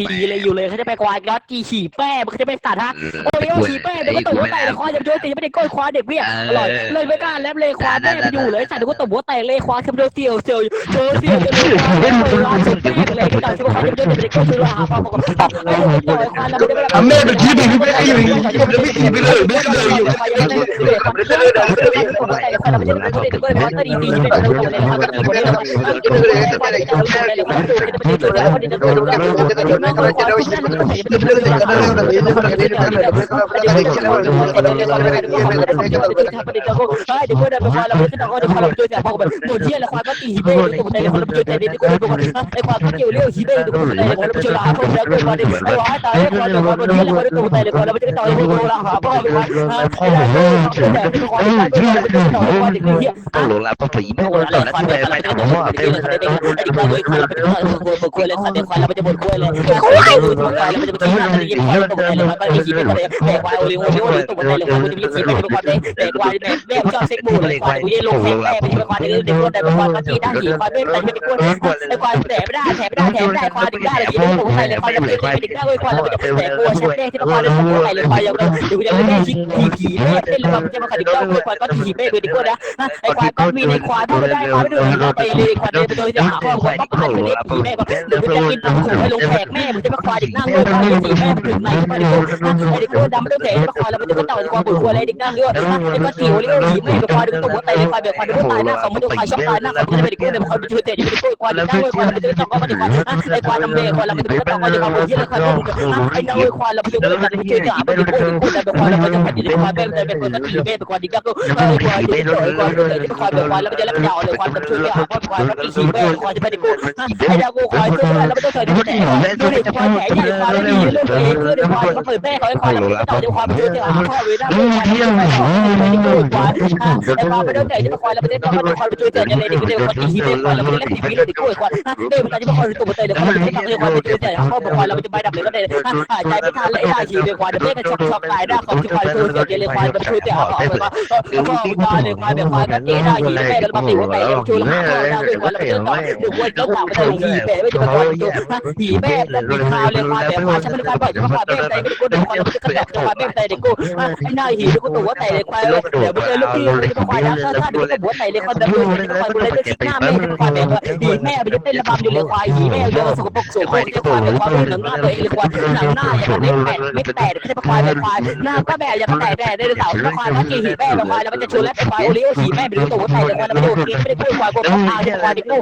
ทีเลยอยู่เลยเขาจะไปควายก๊อตจีขี่แป้มันจะไปตัดฮะโอ้ยขี่แป้เดี๋ยวก็ตบหัวแตกเลยควายจะช่วยตีไม่ได้ก้อยควายเด็กเบี้ยอร่อยเลยไม่กล้าแล้วเลยควายแม่ไปอยู่เลยสัตว์เดี๋ยวก็ตบหัวแตกเลยควายคำเดียวเสียวเสียวเจอเสียวจะเลยควายไม่เคยรอสุดแป้เลยก็ต่อที่ควายจะช่วยตีไม่ได้ก้อยคือหาความบอกว่าไอ้ตัวควายแล้วไม่ได้อะแม่เป็นขี้ไปไม่ได้อยู่อย่างนี้แล้วไม่ขี่ไปเลยไม่ได้เลยอยู่ต้องหลงรับผีไม่คนต่อนะที่ไปไปทำว่าเต็มควายเลยควายเลยควายเลยควายเราจะบนควายเลยควายเลยควายเราจะไปกินอะไรยิ้มควายตกใจเลยควายไม่ขี่ไปเลยแต่ควายโอริโอริโอริตกใจเลยควายมันจะมีขี่ไปเป็นควายแต่ควายแม่แม่ชอบเซ็กบูเลยควายกูยังลงแม่แม่เป็นควายเด็กเด็กแต่เป็นควายก็ขี่ได้ขี่ควายไม่แต่ไม่ได้ควายไอ้ควายแถไม่ได้แถไม่ได้แถไม่ได้ควายดึงได้เลยขี่ไม่ตกใจเลยควายจะเป็นดึงได้เลยควายเราจะแต่กลัวชัดแน่ที่ควายเลยตกใจเลยควายยังเลยเดี๋ยวจะแม่ชิขี่ขี่แม่เต้นแล้วแบบจะมาขัดดึงได้ควายก็ขี่แม่เป็นดีกว่านะไอ้ควายก็มีในควายพ่อไม่ได้ควายไม่ดูไปเลยควายเดินไปโดยจะหาพ่อควายก็ผ่านไปเลยขี่แม่ก็เดี๋ยวจะกินตับขู่ให้ลงแขกแม่มันจะมาควายดิกนั่งด้วยควายขี่แม่มันถึงไหนควายดิโก้ไอ้ดิโก้ดำไม่ต้องแขกมาควายแล้วมันจะก็เต่าจะควายปุ๋ยควายอะไรดิกนั่งเลือด้วยไอ้ก็จิ๋วเลี้ยวขี่แม่กับควายดิโก้หัวไตควายแบบควายดิโก้ตายหน้าสมมติควายช็อบตายหน้าสองมมติไม่ดิกเดี๋ยวควายไปช่วยเตะดิโก้ควายดินั่งด้วยควายมันจะต้องก็มาดิควายไอ้ควายลำเบควายแล้วมันจะก็ต้องมาดิควายปุ๋ยเยอะควายไอ้นั่งด้วยควายแล้วมันจะก็ต้องไปช่วยเตะดิโก้ดิโก้แต่ควายแล้วมันจะควายดิควายแบบแต่เป็นคนก็ขี่แม่เป็นควายดิก้าก็ควายดิโก้ควายควายแบบควายแล้วมันจะแล้วมันยาวเลยควายแบบช่วยเตะควายก็ขี่แม่ควายจะไปดิโก้ไอ้ดาวกูควายช่วยเหลือแล้วมันจะใส่ดิโก้ดูดิควายแขนใหญ่ควายดีเรื่องเองคือดิควายก็เปิดแม่เขาให้ควายแล้วมันจะต่อดิควายไปช่วยเตะพ่อเลยนะควายที่ไม่ต่อไม่ดิโก้ควายไอ้ควายไปโดนเตะจะควายแล้วมันจะต้องมาควายไปช่วยเตะเนี่ยเลยดิโก้ควายขี่แม่ควายแล้วมันจะเล่นทีวีเลยดิโก้ควายเดินมันจะมาควยตัวเตะเดี๋ยวควายมันจะต้องควายไปช่วยเตะพ่อบอกควายแล้วมันจะไปดับเลยก็ได้หายใจไม่ทันเลยได้ขี่เลยควายเดี๋ยวแม่ก็ช็อกช็อกตายได้ของที่ควายช่วเตะเลยควายมันช่วยเตะเอาไปว่าพ่อตายเลยควายแบบควายก็เตะได้ขี่แม่แล้วมาติวแม่ช่วยแล้วพ่อได้ควายแล้วมันจะต่อเดี๋ยวควายก็ต่างไปเลยขี่แม่ไม่จะมาควายขี่แม่แต่ติดข่าวเลยควายแบบควาฉันไม่ได้ควายบ่อยจะมาควายแม่แต่ไม่ได้กูเดี๋ยวควายมันจะกระดับจะควายแม่แต่เด็กกูไอ้หน้าหีดูกูตัวแต่เลยควายเดี๋ยวไปเจอลูกพี่จะควายนะถ้าถ้าดูแต่หัวแต่เลยควายแบบจะควายกูเลยจะคิดหน้าแม่จะควายแบบหีแม่ไปเต้นระบำอยู่เลยควายหีแม่เยอะสกปรกโสโครกจะควายแบบควายหนังหน้าตัวเองเลยควายหนังหน้าอย่างนี้แปดไม่แตกไม่ใช่ควายแบบควายหน้าก็แบบอย่างแตกแต่ได้เสาควายว่ากี่หีแม่แบบควายแล้วมันจะชวนแล้วควายโอริโอหีแม่ไปดูตัวแต่เลยควายแล้วมันดูกินไม่ได้พูดควายกูพาที่ควายเดิกู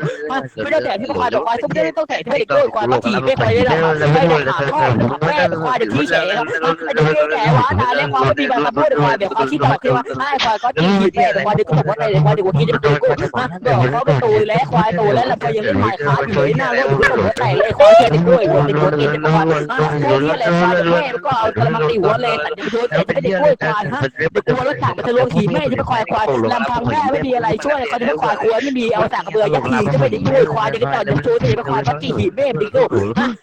ไม่ได้แต่ที่ควายแบบควายทุกเรื่องต้องแต่ที่ไม่ได้กูควายว่าขี่ไม่ควายได้หรอกไม่ได้หาพ่อแม่ควายเด็กที่เฉยครับไอ้เด็กที่แฉว่าตาเลี้ยงควายไม่มีแบบพูดควายแบบควายคิดตอกคือว่าไอ้ควายก็ขี่แม่ควายเด็กก็บอกว่าแต่ควายเด็กว่าคิดจะเป็นกูเดี๋ยวเขาไปตูแล้วควายตูแล้วแล้วก็ยังเล่นหมายขาอยู่หน้าเรื่องหัวแต่เลยควายเด็กกล้วยหัวเด็กหัวกินควายพวกนี้อะไรควายแม่ก็เอากระมังตีหัวเลยแต่เด็กหัวแต่ไม่ได้กล้วยควายฮะเด็กหัวรถจักรมันจะลงขี่แม่จะไปควายควายลำพังแม่ไม่มีอะไรช่วยเขาจะไปควายควายไม่มีเอาสากเบือยักษ์ขี่จะไปได้กล้วยควายเด็กต่อจะโชว์จะไปควายก็ขี่แม่ดิโก้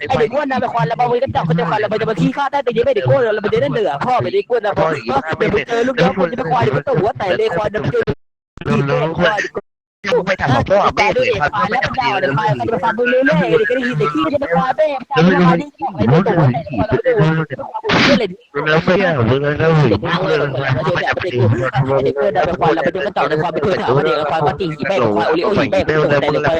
ไอเด็กอ้วนนะไปควันแล้วบางวันก็จับคนจะควันแล้วไปจะมาขี้ข้าได้แต่ยังไม่ได้กล้วยแล้วมันจะได้เหนือพ่อไปเด็กอ้วนนะพ่อเดี๋ยวไปเจอลูกน้องคนจะไปควันเดี๋ยวตัวหัวแต่เลยควันเดี๋ยวไปเจอขี่แม่ควายไม่ทำของพ่อแม่เลยดิครับควาแล้วทำมันเดีดายววเลยวควายก็ไปฟังดูเรื่อยๆเด็กก็ได้ยินแต่ขี้จะไปควันแม่แต่ไม่ควันที่ไม่ได้ตัวแต่ วายแล้วดูเลยแล้วเพื่อนแล้วหึเด็กนั่งเลยแล้วเดี๋ยวแบบเด็กเด็กเกิดได้ไปควายแล้วมันจะต่อในความเป็นตัวถามว่าเด็กควายว่าตีขี้แม่ควายโอริโอหีแม่เป็นตัวแต่เลยควาย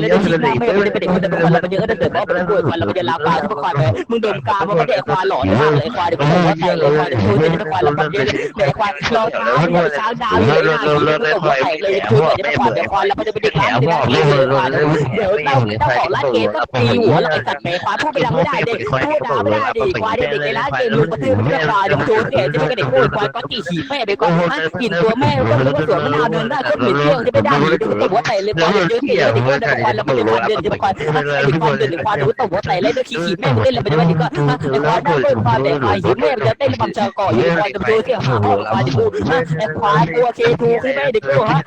เล่นขี้แม่ไม่ได้เป็นเด็กคนแต่ควายแล้วมันเยอะก็จะเกิดเพราะเป็นกล้วยควายแล้วมันจะลาปลาที่ควายไปมึงโดนกาเพราะว่าเด็กควายหลอนมากเลยควายเด็กควายแต่เลยควายเด็กควายจะควายแล้วมันเยอะเด็กควายรองเท้าเนี่ยช้างดาวเลยนะที่ตกแตกเลยคือจะควายเด็กควายแล้วมันจะเป็นเด็กร้านเด็กร้านเดี๋ยวเจ้าเจ้าของร้านเกมก็ตีหัวแล้วไอ้สัตว์แม่ควายพูดไปแล้วไม่ได้เด็กพูดด่าไม่ได้ดิควายเด็กในร้านเกมลุงกระเทืบเพื่อควายเด็กโจรเนี่ยจะเป็นเด็กโง่ควายก็ตีขี่แม่ไปก่อนนะกินตัวแม่ก็รู้ว่าสวนมะนาวเดินได้ก็เหม็นเที่ยวจะไม่ได้ดิดูตัวหัวไตเลยควายเยอะเกินเด็กควายเด็กควายแล้วมันจะควายเดินจะควายไอ้ควายเดินควายดูตัวหัวไตเลยด้วยขี่ขี่แม่เล่นเลยไปด้วยดีก็ไอ้ควายได้ด้วยควายแต่ควายขี่แม่จะเต้นระบำชาก่ออยู่ควายจะดูเที่ยวหาพ่อควายจะดูไอ้ควายกลัวเคทูคือแม่เด็กกูฮะ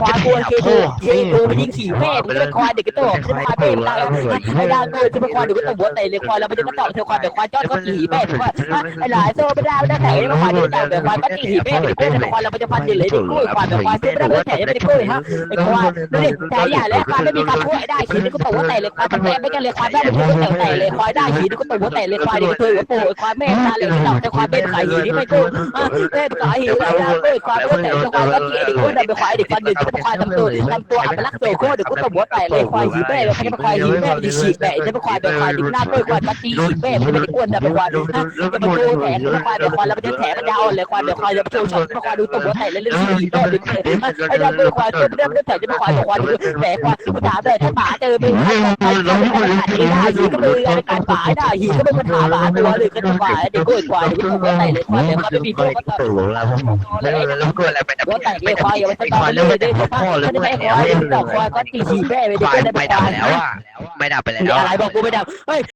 ควายกลัวเคทูเคทูมันยิงขี่แม่ไมันจะควายเด็กก็ตัวจะควาเป็นได้วไอ้ดาวตัวจะเป็นควายเด็กก็ตัวหัวไตเลยควายแล้วมันจะก็ต่อเธอควายแบบควายจ้อดก็ขี่แม่ควายว่าไอ้หลายโซ่ไม่ได้ไม่ได้แต่ไม่ควายไม่ได้แต่ควายก็ตีหีแม่ไม่ได้ควายเราจะฟันดิเลยดิกุ้ยควายแบบควายไม่ได้ไม่ได้แต่ไม่ได้กุ้ยฮะไอ้ควายดูดิแต่ใหญ่แล้วควายไม่มีคำพูดได้ขีดก็ตกหัวแตกเลยควายแม่ไม่กันเลยควายแม่ไม่ก็แตกแตกเลยควายได้ขีดก็ตกหัวแตกเลยควายดิก็ตัวหัวโผล่ควายแม่ตาเลยที่เราแต่ควายเป็นขายหีนี่ไม่กุ้ยแม่ขายหีไม่ได้กุ้ยควายไม่แต่ควายก็ตีดิกุ้ยได้ไปควายดิฟันดิก็ควายทำตัวทำตัวอัปลักษณ์ตัวกุ้ยดิก็ตกหัวแตกเลยควายหีแม่เลยไม่ควายหีแม่ดิฉีกแม่จะไปควายไปควายดิหน้ากุ้ยควายมาตีหีแม่ไม่ได้อ้วนแต่ไปควายจะมาโชว์แขนควายไปควายแล้วมันจะแถมันยาวเลยควายเดี๋ยวควายจะโชว์ช็อตควายดูตกหัวแตกเลยเรื่องหีแม่ดิไอ้ดำด้วยควายตัวเรื่องเรื่องแตกจะไปควายควายดูแต่ควายกูถามเลยถ้าหมาเจอมึงเราไม่ควรหันหีได้หีก็เลยในการฝ่ายได้หีก็เป็นปัญหาหมาตัวเลยก็จะฝ่ายเด็กกุ้ยควายเดิตกหัวแตกเลยควายเดี๋ยวควายไม่มีตัวก็ตู่เราไม่รู้กลัวอะไรไปแต่หัวแตกเลยควายอย่าไปตายเลยเด็กควายไม่ได้ควายแต่ควายก็ตีหีแม่ไปเด็กไม่ไดัได้บแล้วอะไม่ดับไปแล้วอะไรบอกกูไม่ดับเฮ้ย